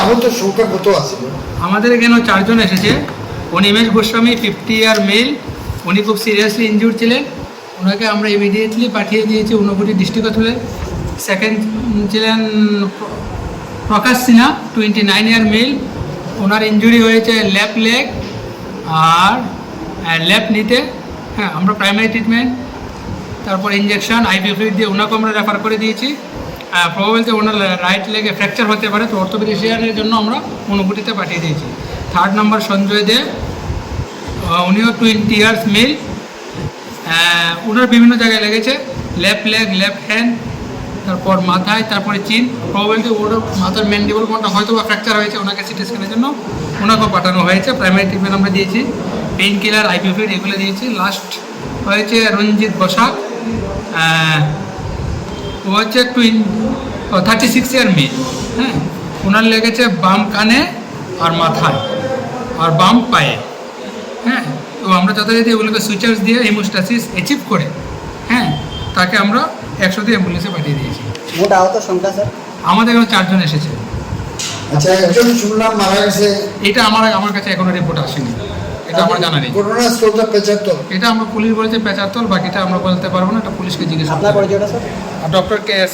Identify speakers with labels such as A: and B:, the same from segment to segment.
A: আহত সংখ্যা কত আছে?
B: আমাদের এখানে চারজন এসেছে। Animesh Goswami fifty year male উনি খুব সিরিয়াসলি ইনজুর ছিলেন। ওনাকে আমরা ইমিডিয়েটলি পাঠিয়ে দিয়েছি ঊনকোটি ডিস্ট্রিক্ট হসপিটালে সেকেন্ড ছিলেন Prakash Sinha twenty nine year male ওনার ইনজুরি হয়েছে লেফট লেগ আর লেফট নিতে হ্যাঁ আমরা প্রাইমারি ট্রিটমেন্ট তারপর ইঞ্জেকশন আইপি ফ্লুইড দিয়ে ওনাকে আমরা রেফার করে দিয়েছি। প্রবাবিলিতে ওনার রাইট লেগে ফ্র্যাকচার হতে পারে, তো অর্থোপেডিশিয়ানের জন্য আমরা অনুভূতিতে পাঠিয়ে দিয়েছি। Third number Sanjay Dey. উনিও টোয়েন্টি ইয়ার্স মেল ওনার বিভিন্ন জায়গায় লেগেছে। লেফট লেগ লেফট হ্যান্ড তারপর মাথায়, তারপরে চিন প্রবাবিলিটি ওর মাথার ম্যান্ডিবল কোনটা হয়তো বা ফ্র্যাকচার হয়েছে, ওনাকে সিটি স্ক্যানের জন্য ওনাকেও পাঠানো হয়েছে। প্রাইমারি ট্রিটমেন্ট আমরা দিয়েছি। পেইন কিলার আইপিফিড এগুলো দিয়েছি। লাস্ট হয়েছে রঞ্জিত বসাক। ও হচ্ছে টুইন থার্টি সিক্স ইয়ার মেয়ে হ্যাঁ ওনার লেগেছে বাম কানে আর মাথায়। আর বাম পায়ে। হ্যাঁ তো আমরা যথাযথ এগুলোকে সুইচার্স দিয়ে হিমোস্টাসিস অ্যাচিভ করে হ্যাঁ তাকে আমরা একশো দিয়ে অ্যাম্বুলেন্সে পাঠিয়ে দিয়েছি।
C: মোট আহত সংখ্যা স্যার?
B: আমাদের এখানে চারজন এসেছে।
A: আচ্ছা একজন শুনলাম মারা গেছে।
B: এটা আমার আমার কাছে এখনও রিপোর্ট আসেনি। এটা আমার জানা নেই।
A: ঘটনাস্থলটা
B: এটা আমরা পুলিশ বলেছে পেঁচাত্তর বাকিটা আমরা বলতে পারব না এটা পুলিশকে জিজ্ঞেস
C: আপনার পরিচয়টা স্যার?
B: আর ডক্টর কে এস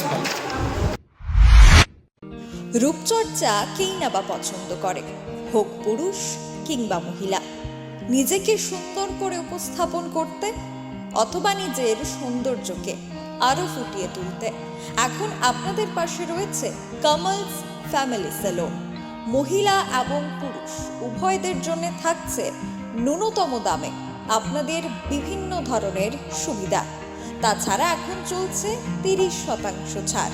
D: রূপচর্চা কেই না বা পছন্দ করে। হোক পুরুষ কিংবা মহিলা। নিজেকে সুন্দর করে উপস্থাপন করতে অথবা নিজের সৌন্দর্যকে আরও ফুটিয়ে তুলতে। এখন আপনাদের পাশে রয়েছে কামালস ফ্যামিলি সেলুন মহিলা এবং পুরুষ উভয়দের জন্য থাকছে ন্যূনতম দামে আপনাদের বিভিন্ন ধরনের সুবিধা। তাছাড়া এখন চলছে তিরিশ শতাংশ ছাড়।